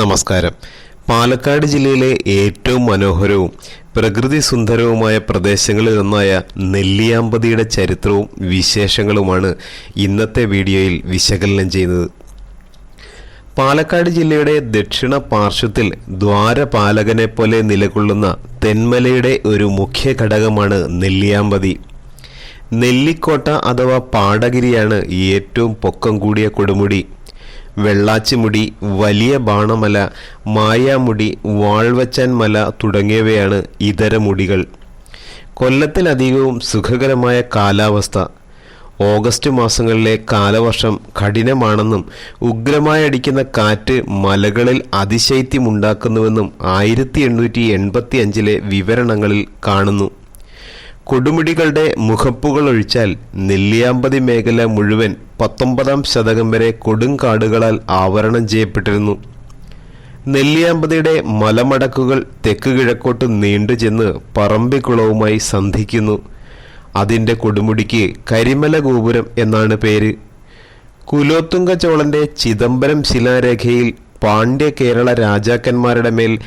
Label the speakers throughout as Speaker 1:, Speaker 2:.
Speaker 1: നമസ്കാരം. പാലക്കാട് ജില്ലയിലെ ഏറ്റവും മനോഹരവും പ്രകൃതി സുന്ദരവുമായ പ്രദേശങ്ങളിൽ ഒന്നായ നെല്ലിയാമ്പതിയുടെ ചരിത്രവും വിശേഷങ്ങളുമാണ് ഇന്നത്തെ വീഡിയോയിൽ വിശകലനം ചെയ്യുന്നത്. പാലക്കാട് ജില്ലയുടെ ദക്ഷിണ പാർശ്വത്തിൽ ദ്വാരപാലകനെ പോലെ നിലകൊള്ളുന്ന തെന്മലയുടെ ഒരു മുഖ്യ ഘടകമാണ് നെല്ലിയാമ്പതി. നെല്ലിക്കോട്ട അഥവാ പാടഗിരിയാണ് ഏറ്റവും പൊക്കം കൂടിയ കൊടുമുടി. വെള്ളാച്ചിമുടി വലിയ ബാണമല മായാമുടി വാൾവച്ചാൻ മല തുടങ്ങിയവയാണ് ഇതര മുടികൾ. കൊല്ലത്തിലധികവും സുഖകരമായ കാലാവസ്ഥ. ഓഗസ്റ്റ് മാസങ്ങളിലെ കാലവർഷം കഠിനമാണെന്നും ഉഗ്രമായി അടിക്കുന്ന കാറ്റ് മലകളിൽ അതിശൈത്യമുണ്ടാക്കുന്നുവെന്നും ആയിരത്തി എണ്ണൂറ്റി എൺപത്തി അഞ്ചിലെ വിവരണങ്ങളിൽ കാണുന്നു. കൊടുമുടികളുടെ മുഖപ്പുകൾ ഒഴിച്ചാൽ നെല്ലിയാമ്പതി മേഖല മുഴുവൻ പത്തൊമ്പതാം ശതകം വരെ കൊടുങ്കാടുകളാൽ ആവരണം ചെയ്യപ്പെട്ടിരുന്നു. നെല്ലിയാമ്പതിയുടെ മലമടക്കുകൾ തെക്ക് കിഴക്കോട്ട് നീണ്ടു ചെന്ന് പറമ്പിക്കുളവുമായി സന്ധിക്കുന്നു. അതിന്റെ കൊടുമുടിക്ക് കരിമല ഗോപുരം എന്നാണ് പേര്. കുലോത്തുങ്ക ചോളന്റെ ചിദംബരം ശിലാരേഖയിൽ പാണ്ഡ്യ കേരള രാജാക്കന്മാരുടെ മേൽ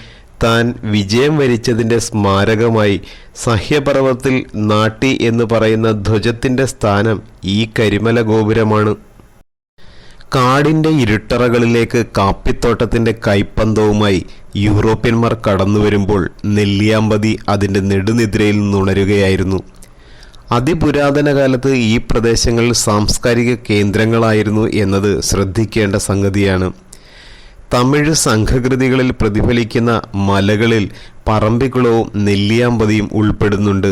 Speaker 1: താൻ വിജയം വരിച്ചതിന്റെ സ്മാരകമായി സഹ്യപർവത്തിൽ നാട്ടി എന്ന് പറയുന്ന ധ്വജത്തിന്റെ സ്ഥാനം ഈ കരിമല ഗോപുരമാണ്. കാടിന്റെ ഇരുട്ടറകളിലേക്ക് കാപ്പിത്തോട്ടത്തിന്റെ കൈപ്പന്തവുമായി യൂറോപ്യന്മാർ കടന്നുവരുമ്പോൾ നെല്ലിയാമ്പതി അതിന്റെ നെടുനിദ്രയിൽ നുണരുകയായിരുന്നു. അതിപുരാതന കാലത്ത് ഈ പ്രദേശങ്ങൾ സാംസ്കാരിക കേന്ദ്രങ്ങളായിരുന്നു എന്നത് ശ്രദ്ധിക്കേണ്ട സംഗതിയാണ്. തമിഴ് സംഘകൃതികളിൽ പ്രതിഫലിക്കുന്ന മലകളിൽ പറമ്പിക്കുളവും നെല്ലിയാമ്പതിയും ഉൾപ്പെടുന്നുണ്ട്.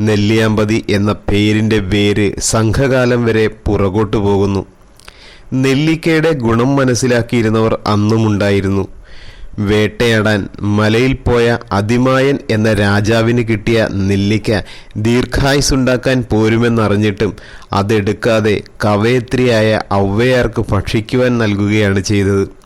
Speaker 1: നെല്ലിയാമ്പതി എന്ന പേരിന്റെ വേര് സംഘകാലം വരെ പുറകോട്ടു പോകുന്നു. നെല്ലിക്കയുടെ ഗുണം മനസ്സിലാക്കിയിരുന്നവർ അന്നുമുണ്ടായിരുന്നു. വേട്ടയാടാൻ മലയിൽ പോയ അതിമായൻ എന്ന രാജാവിന് കിട്ടിയ നെല്ലിക്ക ദീർഘായുസുണ്ടാക്കാൻ പോരുമെന്നറിഞ്ഞിട്ടും അതെടുക്കാതെ കവയത്രിയായ ഔവയാർക്ക് ഭക്ഷിക്കുവാൻ നൽകുകയാണ് ചെയ്തത്.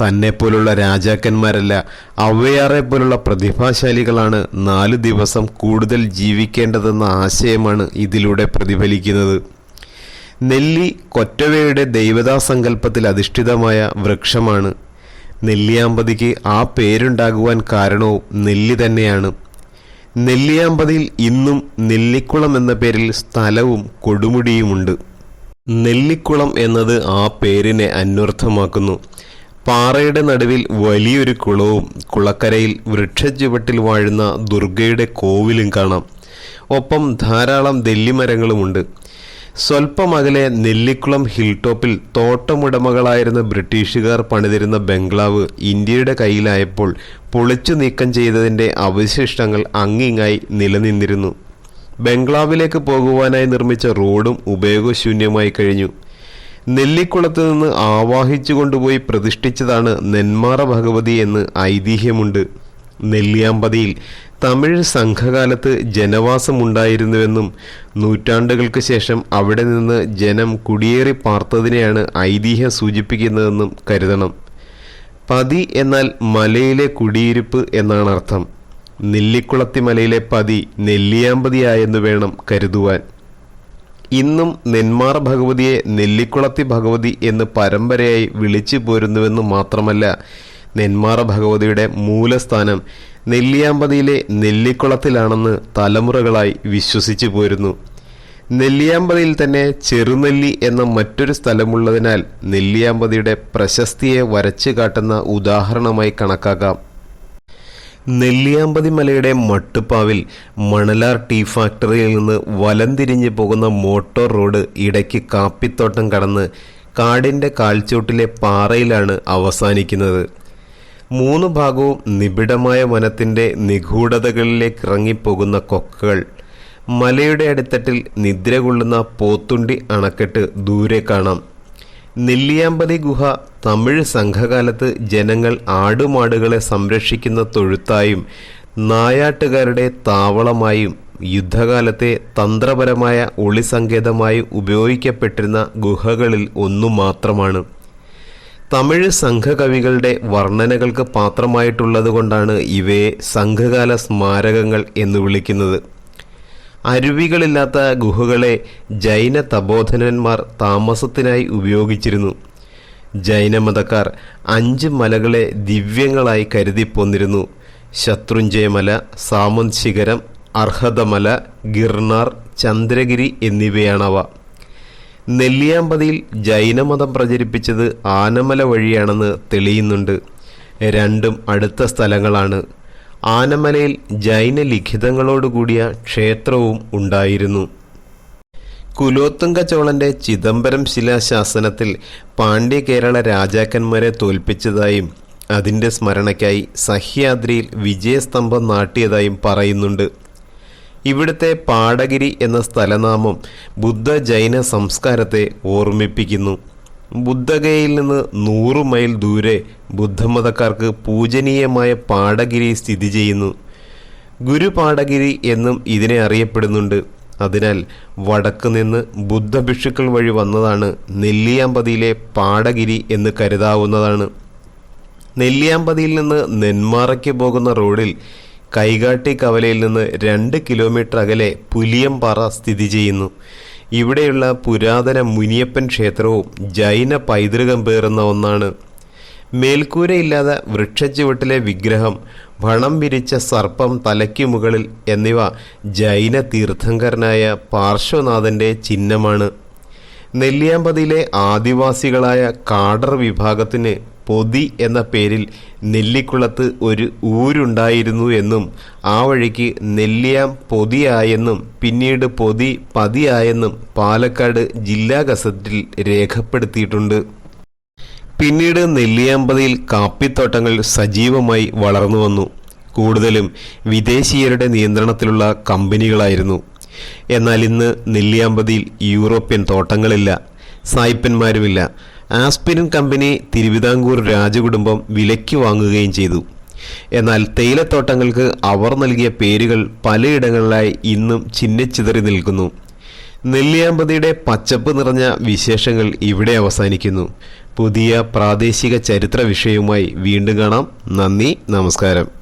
Speaker 1: തന്നെപ്പോലുള്ള രാജാക്കന്മാരല്ല അവയാറെ പോലുള്ള പ്രതിഭാശാലികളാണ് നാലു ദിവസം കൂടുതൽ ജീവിക്കേണ്ടതെന്ന ആശയമാണ് ഇതിലൂടെ പ്രതിഫലിക്കുന്നത്. നെല്ലി കൊറ്റവയുടെ ദൈവതാ സങ്കല്പത്തിൽ അധിഷ്ഠിതമായ വൃക്ഷമാണ്. നെല്ലിയാമ്പതിക്ക് ആ പേരുണ്ടാകുവാൻ കാരണവും നെല്ലി തന്നെയാണ്. നെല്ലിയാമ്പതിയിൽ ഇന്നും നെല്ലിക്കുളം എന്ന പേരിൽ സ്ഥലവും കൊടുമുടിയുമുണ്ട്. നെല്ലിക്കുളം എന്നത് ആ പേരിനെ അന്വർത്ഥമാക്കുന്നു. പാറയുടെ നടുവിൽ വലിയൊരു കുളവും കുളക്കരയിൽ വൃക്ഷച്ചുവട്ടിൽ വാഴുന്ന ദുർഗയുടെ കോവിലും കാണാം. ഒപ്പം ധാരാളം നെല്ലിമരങ്ങളുമുണ്ട്. സ്വല്പം അകലെ നെല്ലിക്കുളം ഹിൽ ടോപ്പിൽ തോട്ടമുടമകളായിരുന്ന ബ്രിട്ടീഷുകാർ പണിതിരുന്ന ബംഗ്ലാവ് ഇന്ത്യയുടെ കയ്യിലായപ്പോൾ പൊളിച്ചു നീക്കം ചെയ്തതിന്റെ അവശിഷ്ടങ്ങൾ അങ്ങിങ്ങായി നിലനിന്നിരുന്നു. ബംഗ്ലാവിലേക്ക് പോകുവാനായി നിർമ്മിച്ച റോഡും ഉപയോഗശൂന്യമായി കഴിഞ്ഞു. നെല്ലിക്കുളത്ത് നിന്ന് ആവാഹിച്ചു കൊണ്ടുപോയി പ്രതിഷ്ഠിച്ചതാണ് നെന്മാറ ഭഗവതി എന്ന് ഐതിഹ്യമുണ്ട്. നെല്ലിയാമ്പതിയിൽ തമിഴ് സംഘകാലത്ത് ജനവാസമുണ്ടായിരുന്നുവെന്നും നൂറ്റാണ്ടുകൾക്ക് ശേഷം അവിടെ നിന്ന് ജനം കുടിയേറി പാർത്തതിനെയാണ് ഐതിഹ്യം സൂചിപ്പിക്കുന്നതെന്നും കരുതണം. പതി എന്നാൽ മലയിലെ കുടിയിരിപ്പ് എന്നാണ് അർത്ഥം. നെല്ലിക്കുളത്തി മലയിലെ പതി നെല്ലിയാമ്പതിയായെന്ന് വേണം കരുതുവാൻ. ഇന്നും നെന്മാർ ഭഗവതിയെ നെല്ലിക്കുളത്തി ഭഗവതി എന്ന് പരമ്പരയായി വിളിച്ചു പോരുന്നുവെന്ന് മാത്രമല്ല നെന്മാറ ഭഗവതിയുടെ മൂലസ്ഥാനം നെല്ലിയാമ്പതിയിലെ നെല്ലിക്കുളത്തിലാണെന്ന് തലമുറകളായി വിശ്വസിച്ചു പോരുന്നു. നെല്ലിയാമ്പതിയിൽ തന്നെ ചെറുനെല്ലി എന്ന മറ്റൊരു സ്ഥലമുള്ളതിനാൽ നെല്ലിയാമ്പതിയുടെ പ്രശസ്തിയെ വരച്ചു കാട്ടുന്ന ഉദാഹരണമായി കണക്കാക്കാം. നെല്ലിയാമ്പതി മലയുടെ മട്ടുപ്പാവിൽ മണലാർ ടീ ഫാക്ടറിയിൽ നിന്ന് വലം തിരിഞ്ഞു പോകുന്ന മോട്ടോർ റോഡ് ഇടയ്ക്ക് കാപ്പിത്തോട്ടം കടന്ന് കാടിന്റെ കാൽച്ചോട്ടിലെ പാറയിലാണ് അവസാനിക്കുന്നത്. മൂന്ന് ഭാഗവും നിബിഡമായ വനത്തിന്റെ നിഗൂഢതകളിലേക്ക് ഇറങ്ങിപ്പോകുന്ന കൊക്കകൾ. മലയുടെ അടിത്തട്ടിൽ നിദ്ര കൊള്ളുന്ന പോത്തുണ്ടി അണക്കെട്ട് ദൂരെ കാണാം. നെല്ലിയാമ്പതി ഗുഹ തമിഴ് സംഘകാലത്ത് ജനങ്ങൾ ആടുമാടുകളെ സംരക്ഷിക്കുന്ന തൊഴുത്തായും നായാട്ടുകാരുടെ താവളമായും യുദ്ധകാലത്തെ തന്ത്രപരമായ ഒളിസങ്കേതമായി ഉപയോഗിക്കപ്പെട്ടിരുന്ന ഗുഹകളിൽ ഒന്നു മാത്രമാണ്. തമിഴ് സംഘകവികളുടെ വർണനകൾക്ക് പാത്രമായിട്ടുള്ളതുകൊണ്ടാണ് ഇവയെ സംഘകാല സ്മാരകങ്ങൾ എന്ന് വിളിക്കുന്നത്. അരുവികളില്ലാത്ത ഗുഹകളെ ജൈന തപോധനന്മാർ താമസത്തിനായി ഉപയോഗിച്ചിരുന്നു. ജൈനമതക്കാർ അഞ്ച് മലകളെ ദിവ്യങ്ങളായി കരുതി പോന്നിരുന്നു. ശത്രുഞ്ജയമല സാമന്ത് ശിഖരം അർഹതമല ഗിർണാർ ചന്ദ്രഗിരി എന്നിവയാണവ. നെല്ലിയാമ്പതിയിൽ ജൈനമതം പ്രചരിപ്പിച്ചത് ആനമല വഴിയാണെന്ന് തെളിയുന്നുണ്ട്. രണ്ടും അടുത്ത സ്ഥലങ്ങളാണ്. ആനമലയിൽ ജൈന ലിഖിതങ്ങളോടുകൂടിയ ക്ഷേത്രവും ഉണ്ടായിരുന്നു. കുലോത്തുംഗ ചോളന്റെ ചിദംബരം ശിലാശാസനത്തിൽ പാണ്ഡ്യ കേരള രാജാക്കന്മാരെ തോൽപ്പിച്ചതായും അതിന്റെ സ്മരണയ്ക്കായി സഹ്യാദ്രിയിൽ വിജയസ്തംഭം നാട്ടിയതായും പറയുന്നുണ്ട്. ഇവിടുത്തെ പാടഗിരി എന്ന സ്ഥലനാമം ബുദ്ധ ജൈന സംസ്കാരത്തെ ഓർമ്മിപ്പിക്കുന്നു. ബുദ്ധഗയയിൽ നിന്ന് നൂറ് മൈൽ ദൂരെ ബുദ്ധമതക്കാർക്ക് പൂജനീയമായ പാടഗിരി സ്ഥിതി ചെയ്യുന്നു. ഗുരുപാടഗിരി എന്നും ഇതിനെ അറിയപ്പെടുന്നുണ്ട്. അതിനാൽ വടക്ക് നിന്ന് ബുദ്ധഭിക്ഷുക്കൾ വഴി വന്നതാണ് നെല്ലിയാമ്പതിയിലെ പാടഗിരി എന്ന് കരുതാവുന്നതാണ്. നെല്ലിയാമ്പതിയിൽ നിന്ന് നെന്മാറയ്ക്ക് പോകുന്ന റോഡിൽ കൈകാട്ടി കവലയിൽ നിന്ന് രണ്ട് കിലോമീറ്റർ അകലെ പുലിയംപാറ സ്ഥിതി ചെയ്യുന്നു. ഇവിടെയുള്ള പുരാതന മുനിയപ്പൻ ക്ഷേത്രവും ജൈന പൈതൃകം പേറുന്ന ഒന്നാണ്. മേൽക്കൂരയില്ലാതെ വൃക്ഷച്ചുവട്ടിലെ വിഗ്രഹം വണം വിരിച്ച സർപ്പം തലയ്ക്ക് മുകളിൽ എന്നിവ ജൈന തീർത്ഥങ്കരനായ പാർശ്വനാഥന്റെ ചിഹ്നമാണ്. നെല്ലിയാമ്പതിയിലെ ആദിവാസികളായ കാടർ വിഭാഗത്തിന് പൊതി എന്ന പേരിൽ നെല്ലിക്കുളത്ത് ഒരു ഊരുണ്ടായിരുന്നു എന്നും ആ വഴിക്ക് നെല്ലിയാം പൊതിയായെന്നും പിന്നീട് പൊതി പതിയായെന്നും പാലക്കാട് ജില്ലാ ഗസറ്റിൽ രേഖപ്പെടുത്തിയിട്ടുണ്ട്. പിന്നീട് നെല്ലിയാമ്പതിയിൽ കാപ്പിത്തോട്ടങ്ങൾ സജീവമായി വളർന്നു വന്നു. കൂടുതലും വിദേശീയരുടെ നിയന്ത്രണത്തിലുള്ള കമ്പനികളായിരുന്നു. എന്നാൽ ഇന്ന് നെല്ലിയാമ്പതിയിൽ യൂറോപ്യൻ തോട്ടങ്ങളില്ല സായിപ്പന്മാരുമില്ല. ആസ്പിരിൻ കമ്പനി തിരുവിതാംകൂർ രാജകുടുംബം വിലയ്ക്ക് വാങ്ങുകയും ചെയ്തു. എന്നാൽ തേയിലത്തോട്ടങ്ങൾക്ക് അവർ നൽകിയ പേരുകൾ പലയിടങ്ങളിലായി ഇന്നും ചിഹ്നച്ചിതറി നിൽക്കുന്നു. നെല്ലിയാമ്പതിയുടെ പച്ചപ്പ് നിറഞ്ഞ വിശേഷങ്ങൾ ഇവിടെ അവസാനിക്കുന്നു. പുതിയ പ്രാദേശിക ചരിത്ര വിഷയവുമായി വീണ്ടും കാണാം. നന്ദി നമസ്കാരം.